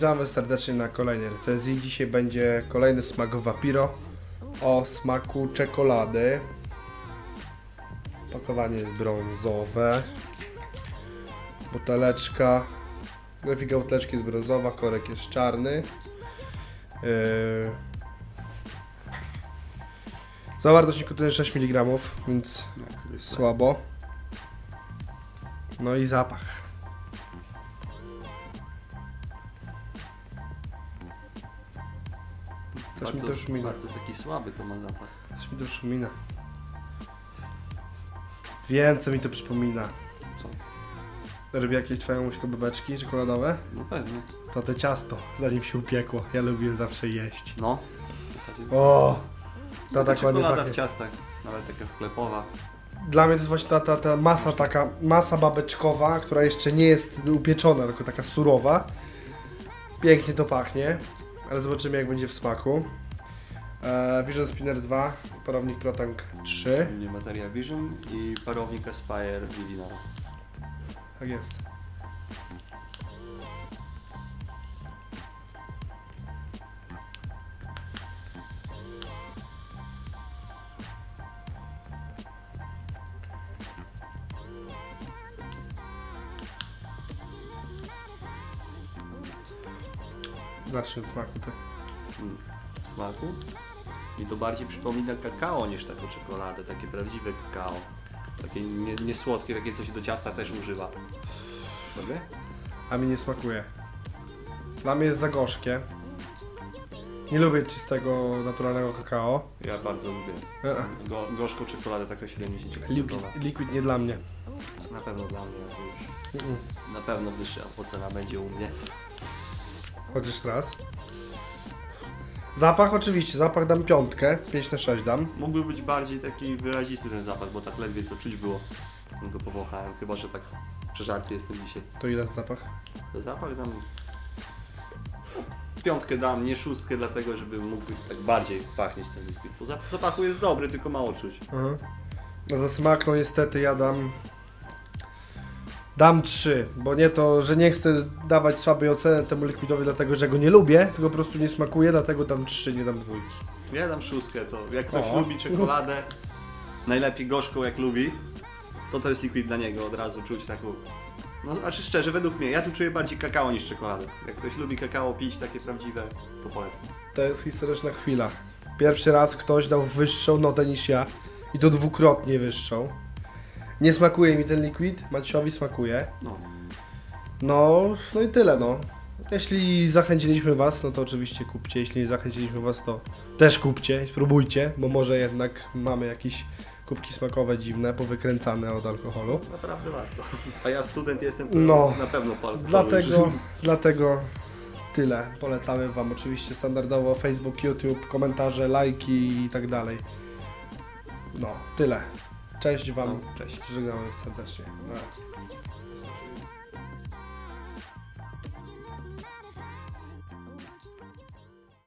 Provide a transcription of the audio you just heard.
Witam Was serdecznie na kolejnej recenzji. Dzisiaj będzie kolejny smak Vapiro o smaku czekolady. Pakowanie jest brązowe. Buteleczka. Grafika buteleczki jest brązowa, korek jest czarny. Yy... Zawartość nikotyny 6 mg, więc zwykle. słabo. No i zapach. Też mi to Bardzo, przypomina. bardzo taki słaby to ma zapach. Coś mi to przypomina. Wiem, co mi to przypomina. Co? Robię jakieś twoje muśko bebeczki czekoladowe? No pewnie. To te ciasto, zanim się upiekło. Ja lubię zawsze jeść. No. O! To Taka tak ładnie czekolada w pachnie. ciastach. Nawet taka sklepowa. Dla mnie to jest właśnie ta, ta, ta masa taka, masa babeczkowa, która jeszcze nie jest upieczona, tylko taka surowa. Pięknie to pachnie, ale zobaczymy jak będzie w smaku. E, Vision Spinner 2, parownik Protang 3. Nie Materia Vision i parownik Aspire Divina. Tak jest. Zacznij od smaku, tak. Mm. Smaku. I to bardziej przypomina kakao niż taką czekoladę. Takie prawdziwe kakao. Takie nie, nie takie co się do ciasta też używa. Dobry? A mi nie smakuje. Dla mnie jest za gorzkie. Nie lubię czystego, naturalnego kakao. Ja bardzo lubię. E. Go, gorzką czekoladę taką 70 Liquid, liquid nie dla mnie. Na pewno dla mnie to już. Na pewno wyższa ocena będzie u mnie. Chociaż raz. Zapach oczywiście, zapach dam piątkę, 5 na 6 dam. Mógłby być bardziej taki wyrazisty ten zapach, bo tak ledwie co czuć było. No go powąchałem, chyba że tak przeżarty jestem dzisiaj. To ile jest zapach? Zapach dam... Piątkę dam, nie szóstkę, dlatego żeby mógł tak bardziej pachnieć ten. Bo zap- zapachu jest dobry, tylko mało czuć. Aha. A za smak, no niestety ja dam... Dam 3, bo nie to, że nie chcę dawać słabej oceny temu likwidowi, dlatego że go nie lubię, tylko po prostu nie smakuje, dlatego dam 3, nie dam dwójki. Ja dam szóstkę, to jak ktoś O. lubi czekoladę, najlepiej gorzką jak lubi, to to jest liquid dla niego, od razu czuć taką... No, znaczy szczerze, według mnie, ja tu czuję bardziej kakao niż czekoladę. Jak ktoś lubi kakao pić, takie prawdziwe, to polecam. To jest historyczna chwila. Pierwszy raz ktoś dał wyższą notę niż ja i to dwukrotnie wyższą. Nie smakuje mi ten liquid, Maciowi smakuje. No, No, no i tyle, no. Jeśli zachęciliśmy Was, no to oczywiście kupcie. Jeśli nie zachęciliśmy Was, to też kupcie, spróbujcie, bo może jednak mamy jakieś kubki smakowe dziwne, powykręcane od alkoholu. naprawdę warto. A ja student jestem, to No. na pewno po alkoholu Dlatego, dlatego tyle. Polecamy Wam oczywiście standardowo Facebook, YouTube, komentarze, lajki i tak dalej. No, tyle. Cześć Wam. No, cześć. Żegnamy serdecznie. Na razie.